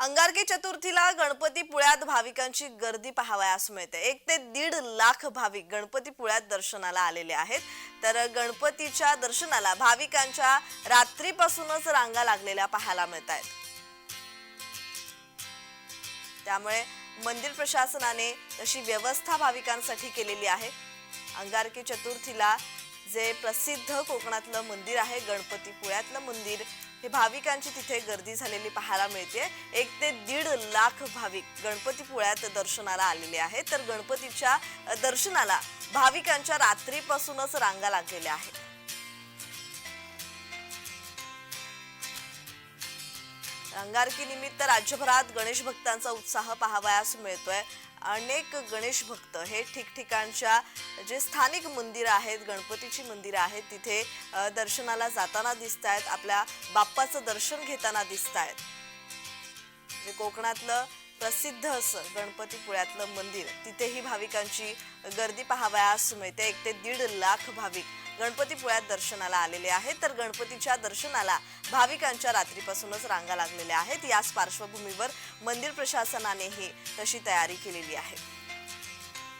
अंगारकी चतुर्थीला गणपती पुळ्यात भाविकांची गर्दी पाहावयास मिळते. एक ते दीड लाख भाविक गणपती पुळ्यात दर्शनाला आलेले आहेत. तर गणपतीच्या दर्शनाला भाविकांच्या रात्रीपासूनच रांगा लागलेल्या पाहायला मिळत आहेत त्यामुळे मंदिर प्रशासनाने तशी व्यवस्था भाविकांसाठी केलेली आहे. अंगारकी चतुर्थीला जे प्रसिद्ध कोकणातलं मंदिर आहे गणपतीपुळ्यातलं मंदिर हे भाविकांची तिथे गर्दी झालेली पाहायला मिळते. एक ते दीड लाख भाविक गणपतीपुळ्यात दर्शनाला आलेले आहेत. तर गणपतीच्या दर्शनाला भाविकांच्या रात्रीपासूनच रांगा लागलेल्या आहेत. अंगारकी निमित्त राज्यभरात गणेश भक्तांचा उत्साह पाहावयास मिळतोय. अनेक गणेश भक्त हे ठिकठिकाणच्या जे स्थानिक मंदिरं आहेत गणपतीची मंदिरं आहेत तिथे दर्शनाला जाताना दिसत आहेत आपल्या बाप्पाचं दर्शन घेताना दिसत आहेत म्हणजे कोकणातलं प्रसिद्ध असं गणपतीपुळ्यातलं मंदिर तिथेही भाविकांची गर्दी पाहावयास मिळते. एक ते दीड लाख भाविक गणपतीपुळ्यात दर्शनाला आलेले आहेत. तर गणपतीच्या दर्शनाला भाविकांच्या रात्रीपासूनच रांगा लागलेल्या आहेत. याच पार्श्वभूमीवर मंदिर प्रशासनानेही तशी तयारी केलेली आहे.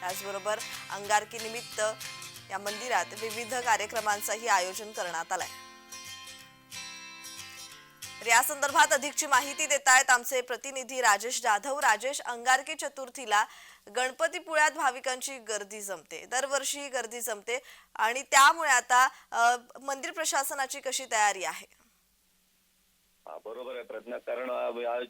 त्याचबरोबर अंगारकीनिमित्त या मंदिरात विविध कार्यक्रमांचंही आयोजन करण्यात आलं आहे या संदर्भात अधिकची माहिती देत आहेत आमचे प्रतिनिधी राजेश जाधव. राजेश अंगारकी चतुर्थीला गणपतीपुळ्यात भाविकांची गर्दी जमते. दरवर्षी गर्दी जमते आणि त्यामुळे आता अ, मंदिर प्रशासनाची कशी तयारी आहे? हा, बरोबर आहे प्रज्ञा. कारण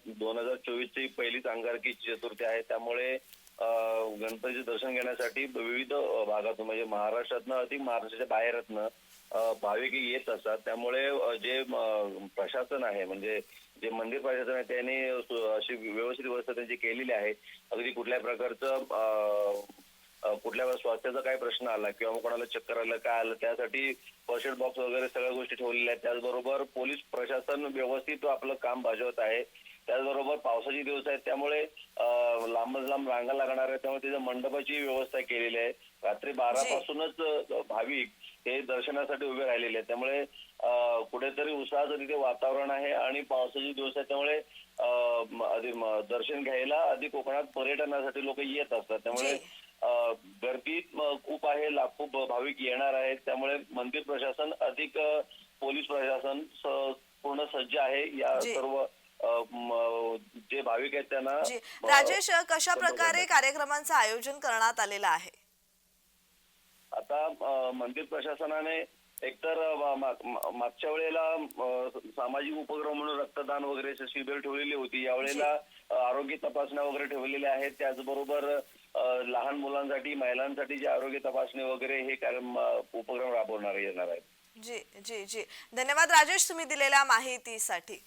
दोन हजार चोवीस ची पहिलीच अंगारकी चतुर्थी आहे. त्यामुळे अं, गणपतीचे दर्शन घेण्यासाठी विविध भागातून म्हणजे महाराष्ट्रातनं अधिक महाराष्ट्राच्या बाहेरातनं भाविक येत असतात. त्यामुळे जे प्रशासन आहे म्हणजे जे मंदिर प्रशासन आहे त्यांनी अशी व्यवस्थित व्यवस्था त्यांची केलेली आहे. अगदी कुठल्याही प्रकारचं कुठल्या स्वास्थ्याचा काय प्रश्न आला किंवा मग कोणाला चक्कर आलं काय आलं त्यासाठी फर्स्ट एड बॉक्स वगैरे सगळ्या गोष्टी ठेवलेल्या आहेत. त्याचबरोबर पोलीस प्रशासन व्यवस्थित आपलं काम बजावत आहे. त्याचबरोबर पावसाचे दिवस आहेत त्यामुळे लांबच लांब रांगा लागणार आहेत. त्यामुळे तिथे मंडपाची व्यवस्था केलेली आहे. रात्री बारा. पासूनच भाविक हे दर्शनासाठी उभे राहिलेले आहेत. त्यामुळे कुठेतरी उत्साहाचं तिथे वातावरण आहे आणि पावसाचे दिवस आहेत. त्यामुळे दर्शन घ्यायला आधी कोकणात पर्यटनासाठी लोक येत असतात. त्यामुळे गर्दी खूप आहे लाखो भाविक येणार आहेत त्यामुळे मंदिर प्रशासन अधिक पोलीस प्रशासन पूर्ण सज्ज आहे या. सर्व जे भाविक आहेत त्यांना राजेश कशा प्रकारे. कार्यक्रमांचं आयोजन करण्यात आलेलं आहे आता मंदिर प्रशासनाने एकतर मागच्या वेळेला सामाजिक उपक्रम म्हणून रक्तदान वगैरे शिबिर ठेवलेली होती. यावेळेला आरोग्य तपासण्या वगैरे ठेवलेल्या आहेत. त्याचबरोबर लहान मुलांसाठी महिलांसाठी जे आरोग्य तपासणी वगैरे हे कार्यक्रम उपक्रम राबवणार येणार आहेत. जी जी जी. धन्यवाद राजेश तुम्ही दिलेल्या माहितीसाठी.